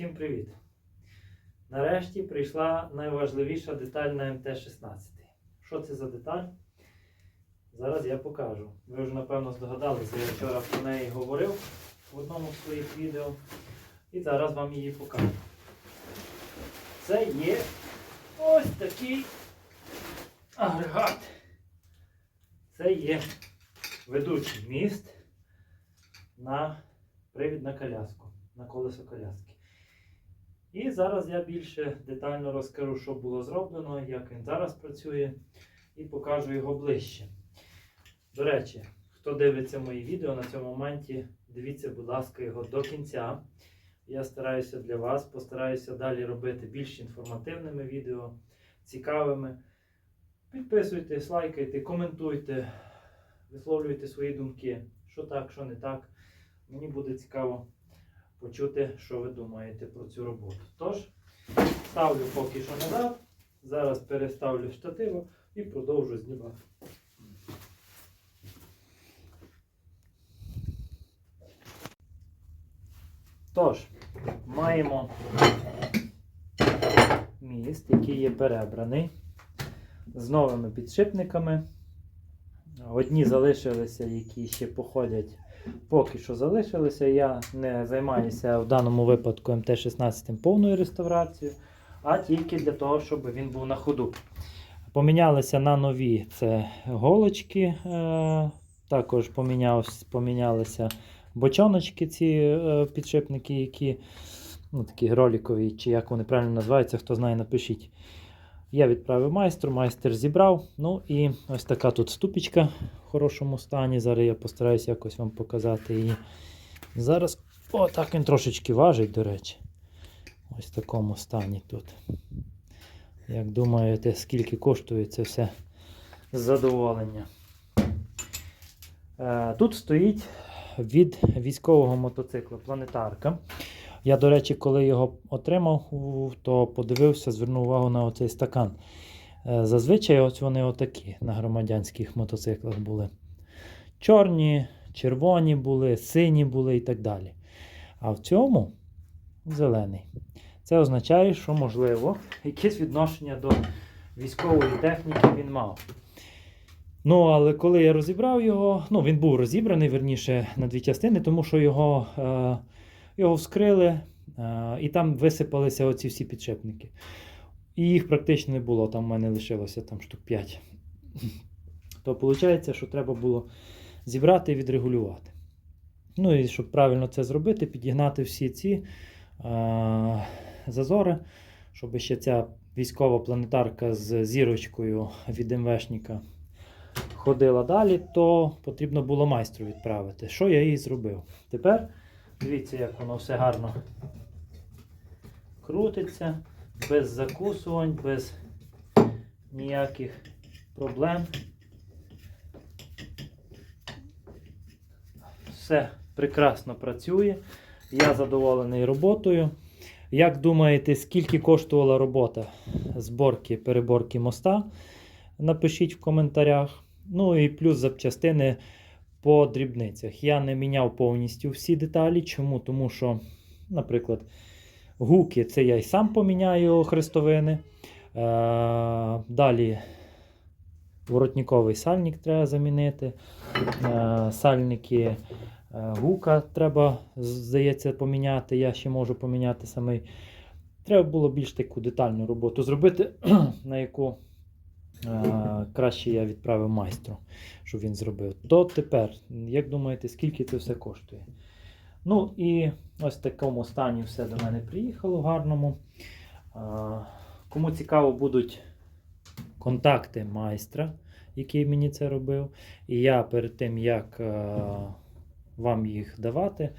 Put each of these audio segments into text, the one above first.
Всім привіт! Нарешті прийшла найважливіша деталь на МТ-16. Що це за деталь? Зараз я покажу. Ви вже напевно здогадалися, я вчора про неї говорив в одному з своїх відео. І зараз вам її покажу. Це є ось такий агрегат. Це є ведучий міст на привід на коляску, на колесо коляски. І зараз я більше детально розкажу, що було зроблено, як він зараз працює, і покажу його ближче. До речі, хто дивиться мої відео на цьому моменті, дивіться, будь ласка, його до кінця. Я стараюся для вас, постараюся далі робити більш інформативними відео, цікавими. Підписуйтесь, лайкайте, коментуйте, висловлюйте свої думки, що так, що не так. Мені буде цікаво почути, що ви думаєте про цю роботу. Тож, ставлю поки що назад, зараз переставлю штативо і продовжу знімати. Тож, маємо міст, який є перебраний з новими підшипниками. Одні залишилися, які ще походять, поки що залишилися. Я не займаюся в даному випадку МТ-16 повною реставрацією, а тільки для того, щоб він був на ходу. Помінялися на нові це голочки, е, також помінялися бочоночки, ці е, підшипники, які ну, такі роликові, чи як вони правильно називаються, хто знає, напишіть. Я відправив майстру, майстер зібрав. Ну і ось така тут ступічка в хорошому стані. Зараз я постараюся якось вам показати її. Зараз, о, так він трошечки важить, до речі. Ось в такому стані тут. Як думаєте, скільки коштує це все задоволення? Е, Тут стоїть від військового мотоцикла планетарка. Я, до речі, коли його отримав, то подивився, звернув увагу на оцей стакан. Е, Зазвичай ось вони отакі на громадянських мотоциклах були. Чорні, червоні були, сині були і так далі. А в цьому зелений. Це означає, що, можливо, якесь відношення до військової техніки він мав. Ну, але коли я розібрав його, ну він був розібраний, верніше, на дві частини, тому що його, е, його вскрили, е, і там висипалися оці всі підшипники. І їх практично не було, там в мене лишилося там штук 5. То виходить, що треба було зібрати і відрегулювати. Ну і щоб правильно це зробити, підігнати всі ці е, зазори, щоб ще ця військова планетарка з зірочкою від МВшника ходила далі, то потрібно було майстру відправити. Що я їй зробив? Тепер дивіться, як воно все гарно крутиться, без закусувань, без ніяких проблем. Все прекрасно працює. Я задоволений роботою. Як думаєте, скільки коштувала робота зборки, переборки моста? Напишіть в коментарях. Ну і плюс запчастини по дрібницях. Я не міняв повністю всі деталі. Чому? Тому що, наприклад, гуки це я й сам поміняю хрестовини. Е, далі воротниковий сальник треба замінити. Е, сальники е, гука треба, здається, поміняти. Я ще можу поміняти самий. Треба було більш таку детальну роботу зробити, на яку краще я відправив майстру, щоб він зробив. То тепер, як думаєте, скільки це все коштує? Ну і ось в такому стані все до мене приїхало гарному. Кому цікаво будуть контакти майстра, який мені це робив. І я перед тим, як е, вам їх давати,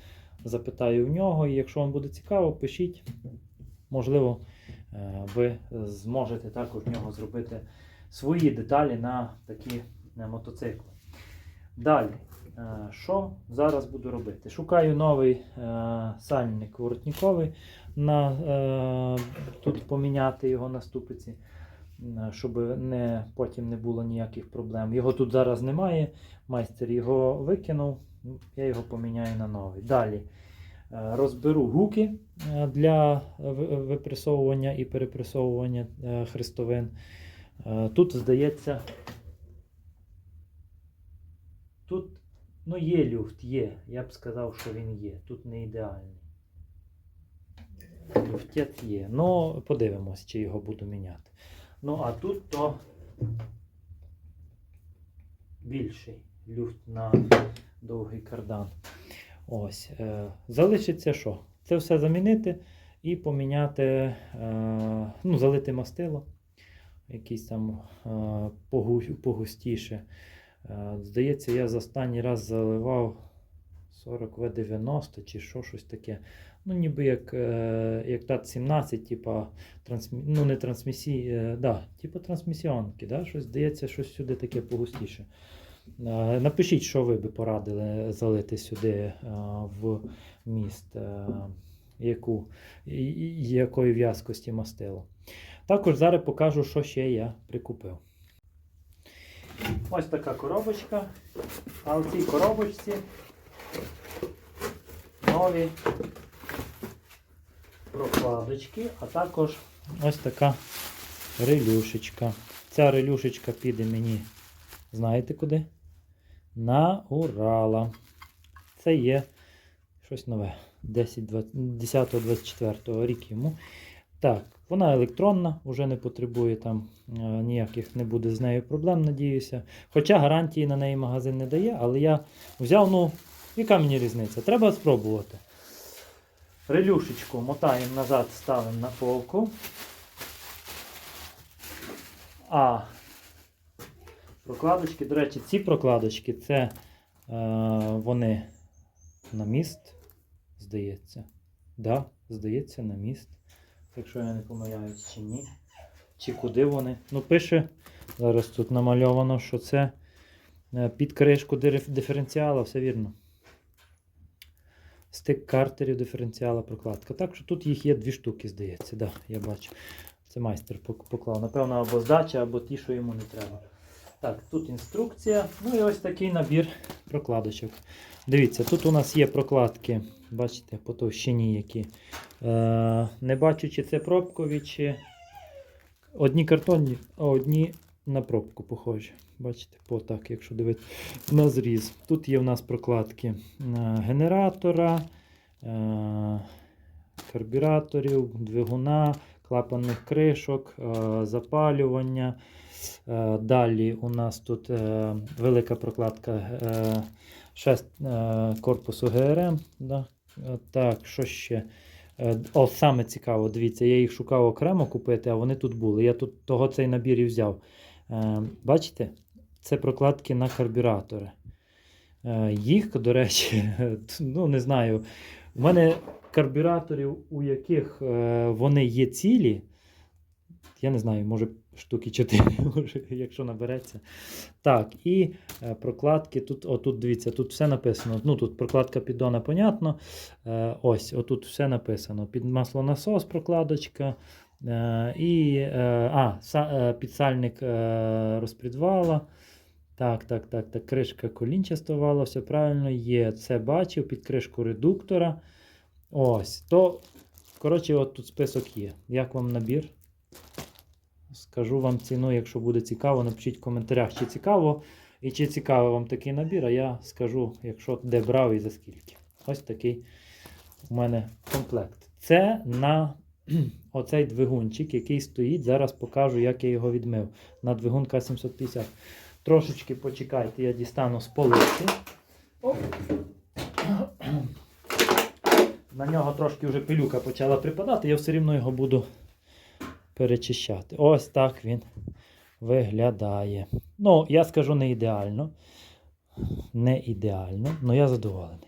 запитаю в нього. І якщо вам буде цікаво, пишіть. Можливо, е, ви зможете також в нього зробити свої деталі на такі мотоцикли. Далі, е, що зараз буду робити? Шукаю новий е, сальник воротниковий, на, е, тут поміняти його на ступиці, щоб не, потім не було ніяких проблем. Його тут зараз немає. Майстер його викинув, я його поміняю на новий. Далі Розберу гуки для випресовування і перепресовування хрестовин. Е, Тут, здається, тут ну, є люфт, є. Я б сказав, що він є. Тут не ідеальний. Люфтець є. Ну, подивимось, чи його буду міняти. Ну, а тут то більший люфт на довгий кардан. Ось. Е, залишиться що? Це все замінити і поміняти, е, ну, залити мастило. Якийсь там погустіше. Здається, я за останній раз заливав 40 В90 чи що, щось таке. Ну, ніби як, е, як ТАТ-17, типа, трансмі... ну не трансмісі, е, да, типу трансмісіонки, да? щось здається, щось сюди таке погустіше. Напишіть, що ви би порадили залити сюди в міст, е, яку, якої в'язкості мастило. Також зараз покажу, що ще я прикупив. Ось така коробочка. А в цій коробочці нові прокладочки, а також ось така релюшечка. Ця релюшечка піде мені, знаєте куди? На Урала. Це є щось нове. 10-24 рік йому. Так, вона електронна, вже не потребує там е, ніяких не буде з нею проблем, надіюся. Хоча гарантії на неї магазин не дає, але я взяв, ну, яка мені різниця? Треба спробувати. Релюшечку мотаємо назад, ставимо на полку. А прокладочки, до речі, ці прокладочки це е, вони на міст, здається. Да, здається, на міст. Якщо я не помиляюсь, чи ні. Чи куди вони. Ну, пише, зараз тут намальовано, що це е, під кришку диф- диференціала, все вірно. Стик картерів диференціала прокладка. Так що тут їх є дві штуки, здається. Да, я бачу. Це майстер поклав. Напевно, або здача, або ті, що йому не треба. Так, тут інструкція. Ну і ось такий набір прокладочок. Дивіться, тут у нас є прокладки, бачите, по товщині які. Е, не бачу, чи це пробкові, чи одні картонні, а одні на пробку похожі. Бачите, по так, якщо дивитися на зріз. Тут є в нас прокладки е, генератора, е, карбюраторів, двигуна, клапанних кришок, е, запалювання. Е, Далі у нас тут е, велика прокладка е, шест е, корпусу ГРМ. Так, що ще? О, саме цікаво, дивіться, я їх шукав окремо купити, а вони тут були. Я тут того цей набір і взяв. Бачите? Це прокладки на карбюратори. Їх, до речі, ну не знаю. У мене карбюраторів, у яких вони є цілі, я не знаю, може штуки 4, може, якщо набереться. Так, і е, прокладки тут, отут дивіться, тут все написано. Ну, тут прокладка піддона, понятно. Е, ось, отут все написано. Під маслонасос прокладочка. Е, і а, підсальник розпредвала. Так, так, так, так, кришка колінчастого вала, все правильно є. Це бачив під кришку редуктора. Ось, то, коротше, от тут список є. Як вам набір? Скажу вам ціну, якщо буде цікаво, напишіть в коментарях, чи цікаво і чи цікавий вам такий набір, а я скажу, якщо де брав і за скільки. Ось такий у мене комплект. Це на оцей двигунчик, який стоїть. Зараз покажу, як я його відмив. На двигун К750. Трошечки почекайте, я дістану з полиці. На нього трошки вже пилюка почала припадати, я все рівно його буду перечищати. Ось так він виглядає. Ну, я скажу не ідеально. Не ідеально, але я задоволений.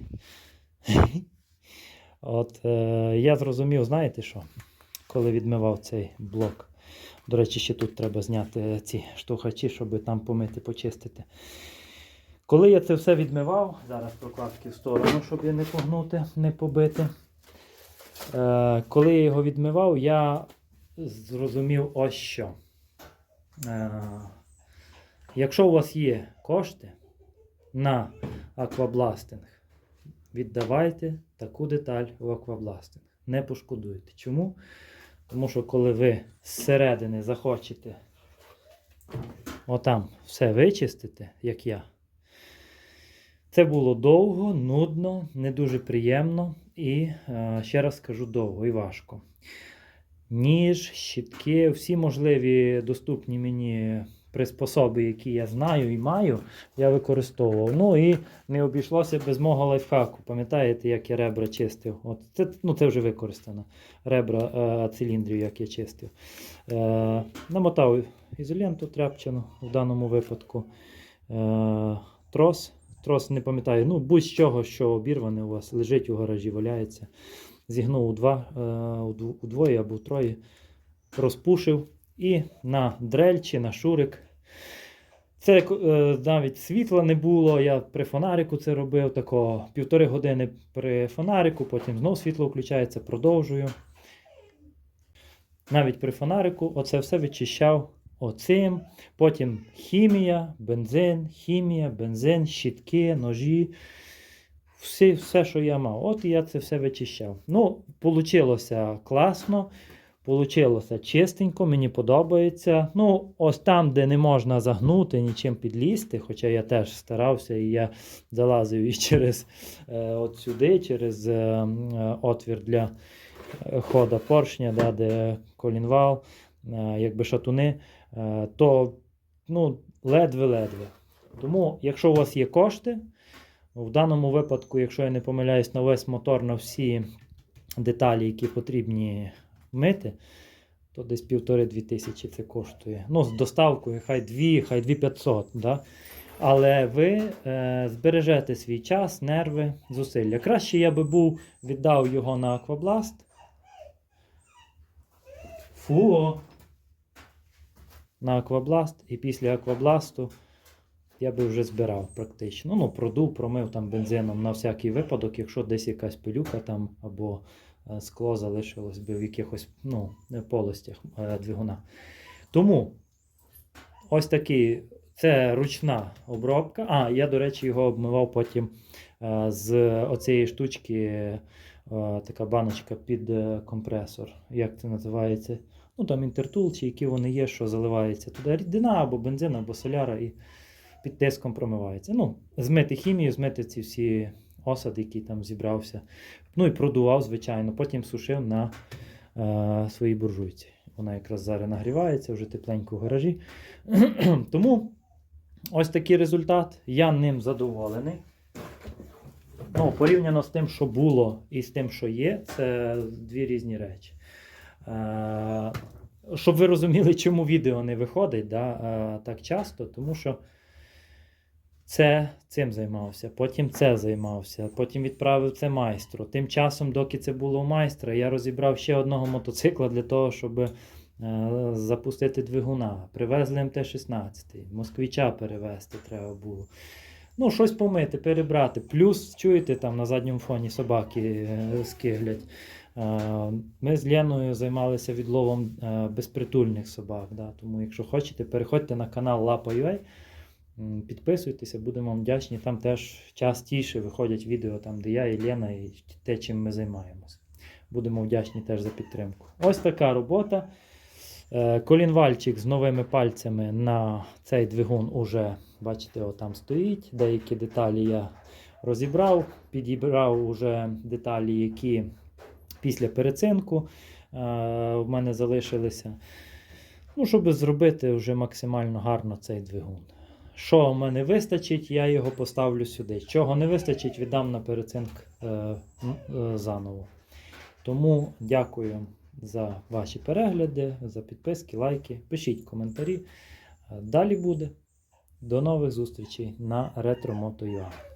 От е, я зрозумів, знаєте що? Коли відмивав цей блок. До речі, ще тут треба зняти ці штовхачі, щоб там помити, почистити. Коли я це все відмивав, зараз прокладки в сторону, щоб я не погнути, не побити. Е, коли я його відмивав, я зрозумів ось що. Е, якщо у вас є кошти на аквабластинг, віддавайте таку деталь в аквабластинг. Не пошкодуєте. Чому? Тому що коли ви зсередини захочете отам все вичистити, як я, це було довго, нудно, не дуже приємно і, е, ще раз скажу, довго і важко. Ніж, щітки, всі можливі доступні мені приспособи, які я знаю і маю, я використовував. Ну і не обійшлося без мого лайфхаку. Пам'ятаєте, як я ребра чистив? От це, ну, це вже використано. Ребра е, циліндрів, як я чистив. Е, намотав ізоленту тряпчину в даному випадку. Е, трос. Трос не пам'ятаю, ну будь-чого, що обірване у вас лежить у гаражі, валяється. Зігнув у два, е, удвоє або втроє, розпушив і на дрель чи на шурик. Це е, навіть світла не було. Я при фонарику це робив. Тако півтори години при фонарику, потім знову світло включається, продовжую. Навіть при фонарику оце все вичищав оцим. Потім хімія, бензин, хімія, бензин, щітки, ножі. Всі, все, що я мав. От я це все вичищав. Ну, вийшло класно. Получилося чистенько, мені подобається. Ну, ось там, де не можна загнути, нічим підлізти, хоча я теж старався і я залазив і через е, от сюди, через е, е, отвір для е, хода поршня, да, де колінвал, е, якби шатуни, е, то ну, ледве-ледве. Тому, якщо у вас є кошти, в даному випадку, якщо я не помиляюсь, на весь мотор, на всі деталі, які потрібні мити, то десь півтори-дві тисячі це коштує. Ну, з доставкою, хай дві, хай дві 500. Да? Але ви е, збережете свій час, нерви, зусилля. Краще я би був віддав його на аквабласт. Фу. На аквабласт, і після аквабласту я би вже збирав практично. Ну, продув, промив там бензином на всякий випадок, якщо десь якась пилюка там або е, скло залишилось би в якихось ну, полостях е, двигуна. Тому ось такий, це ручна обробка. А, я, до речі, його обмивав потім е, з оцієї штучки, е, така баночка під е, компресор. Як це називається? Ну там інтертул, чи які вони є, що заливається туди рідина або бензин, або соляра і під тиском промивається. Ну, змити хімію, змити ці всі осади, які там зібрався. Ну і продував, звичайно, потім сушив на е, своїй буржуйці. Вона якраз зараз нагрівається вже тепленько в гаражі. Тому ось такий результат. Я ним задоволений. Ну, порівняно з тим, що було, і з тим, що є, це дві різні речі. Е, щоб ви розуміли, чому відео не виходить да, е, так часто, тому що це цим займався, потім це займався, потім відправив це майстру. Тим часом, доки це було у майстра, я розібрав ще одного мотоцикла для того, щоб е, запустити двигуна. Привезли МТ-16, москвича перевезти треба було. Ну, щось помити, перебрати. Плюс, чуєте, там на задньому фоні собаки е, скиглять. Е, Ми з Леною займалися відловом безпритульних собак. Да? Тому, якщо хочете, переходьте на канал Лапа.ua, підписуйтеся, будемо вам вдячні. Там теж частіше виходять відео, там, де я і Лена, і те, чим ми займаємося. Будемо вдячні теж за підтримку. Ось така робота. Е, Колінвальчик з новими пальцями на цей двигун уже, бачите, отам стоїть. Деякі деталі я розібрав, підібрав уже деталі, які після перецинку е, в мене залишилися. Ну, щоб зробити вже максимально гарно цей двигун. Що в мене вистачить, я його поставлю сюди. Чого не вистачить, віддам на перецинк е, е, заново. Тому дякую за ваші перегляди, за підписки, лайки. Пишіть коментарі. Е, Далі буде. До нових зустрічей на RetroMoto.ua.